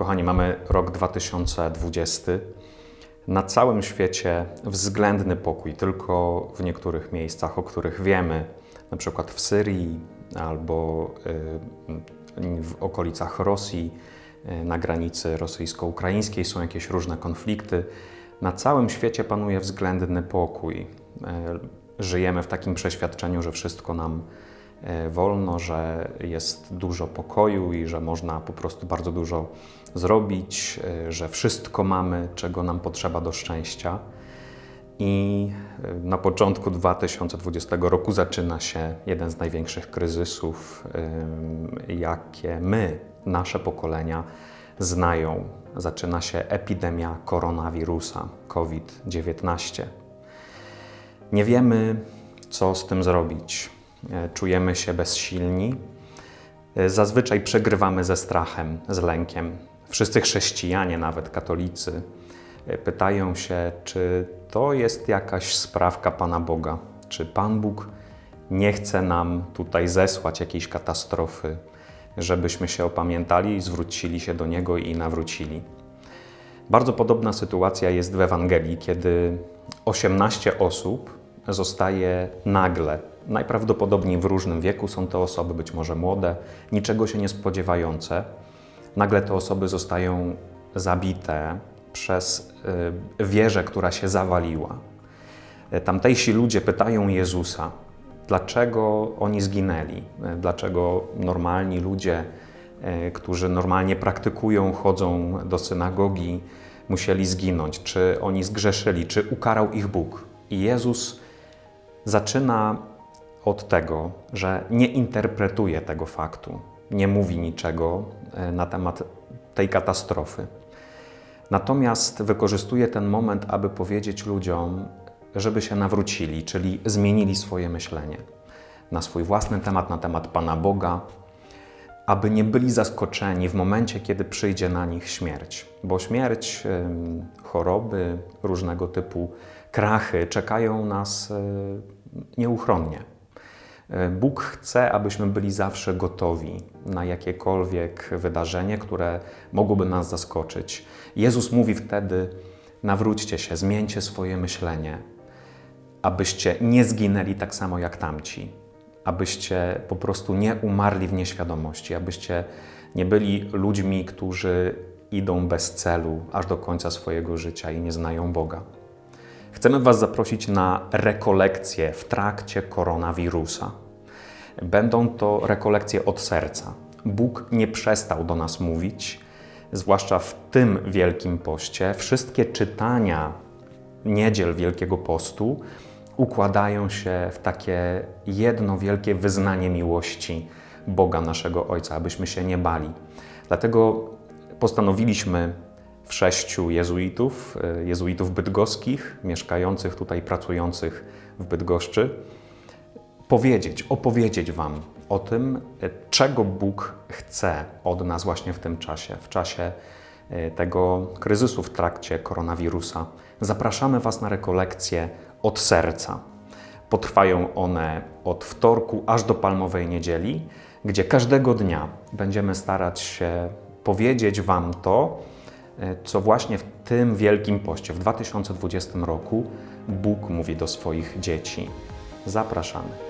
Kochani, mamy rok 2020. Na całym świecie względny pokój, tylko w niektórych miejscach, o których wiemy, na przykład w Syrii albo y, w okolicach Rosji, y, na granicy rosyjsko-ukraińskiej są jakieś różne konflikty. Na całym świecie panuje względny pokój. Y, Żyjemy w takim przeświadczeniu, że wszystko nam wolno, że jest dużo pokoju i że można po prostu bardzo dużo zrobić, e, że wszystko mamy, czego nam potrzeba do szczęścia. I e, na początku 2020 roku zaczyna się jeden z największych kryzysów, jakie my, nasze pokolenia znają. Zaczyna się epidemia koronawirusa COVID-19. Nie wiemy, co z tym zrobić. E, Czujemy się bezsilni. E, Zazwyczaj przegrywamy ze strachem, z lękiem. Wszyscy chrześcijanie, nawet katolicy, e, pytają się, czy to jest jakaś sprawka Pana Boga, czy Pan Bóg nie chce nam tutaj zesłać jakiejś katastrofy, żebyśmy się opamiętali, zwrócili się do Niego i nawrócili. Bardzo podobna sytuacja jest w Ewangelii, kiedy 18 osób zostaje nagle, najprawdopodobniej w różnym wieku są to osoby, być może młode, niczego się nie spodziewające. Nagle te osoby zostają zabite przez y, wieżę, która się zawaliła. Y, Tamtejsi ludzie pytają Jezusa, dlaczego oni zginęli, y, dlaczego normalni ludzie, którzy normalnie praktykują, chodzą do synagogi, musieli zginąć, czy oni zgrzeszyli, czy ukarał ich Bóg. I Jezus zaczyna od tego, że nie interpretuje tego faktu, nie mówi niczego e, na temat tej katastrofy. Natomiast wykorzystuje ten moment, aby powiedzieć ludziom, żeby się nawrócili, czyli zmienili swoje myślenie na swój własny temat, na temat Pana Boga, aby nie byli zaskoczeni w momencie, kiedy przyjdzie na nich śmierć. Bo śmierć, choroby, różnego typu krachy czekają nas y, nieuchronnie. Y, Bóg chce, abyśmy byli zawsze gotowi na jakiekolwiek wydarzenie, które mogłoby nas zaskoczyć. Jezus mówi wtedy: nawróćcie się, zmieńcie swoje myślenie, abyście nie zginęli tak samo jak tamci, abyście po prostu nie umarli w nieświadomości, abyście nie byli ludźmi, którzy idą bez celu aż do końca swojego życia i nie znają Boga. Chcemy Was zaprosić na rekolekcje w trakcie koronawirusa. Będą to rekolekcje od serca. Bóg nie przestał do nas mówić, zwłaszcza w tym Wielkim Poście. Wszystkie czytania niedziel Wielkiego Postu układają się w takie jedno wielkie wyznanie miłości Boga naszego Ojca, abyśmy się nie bali. Dlatego postanowiliśmy sześciu jezuitów, e, jezuitów bydgoskich, mieszkających tutaj, pracujących w Bydgoszczy, powiedzieć, opowiedzieć Wam o tym, e, czego Bóg chce od nas właśnie w tym czasie, w czasie e, tego kryzysu w trakcie koronawirusa. Zapraszamy Was na rekolekcje od serca. Potrwają one od wtorku aż do palmowej niedzieli, gdzie każdego dnia będziemy starać się powiedzieć Wam to, co właśnie w tym Wielkim Poście, w 2020 roku, Bóg mówi do swoich dzieci. Zapraszamy.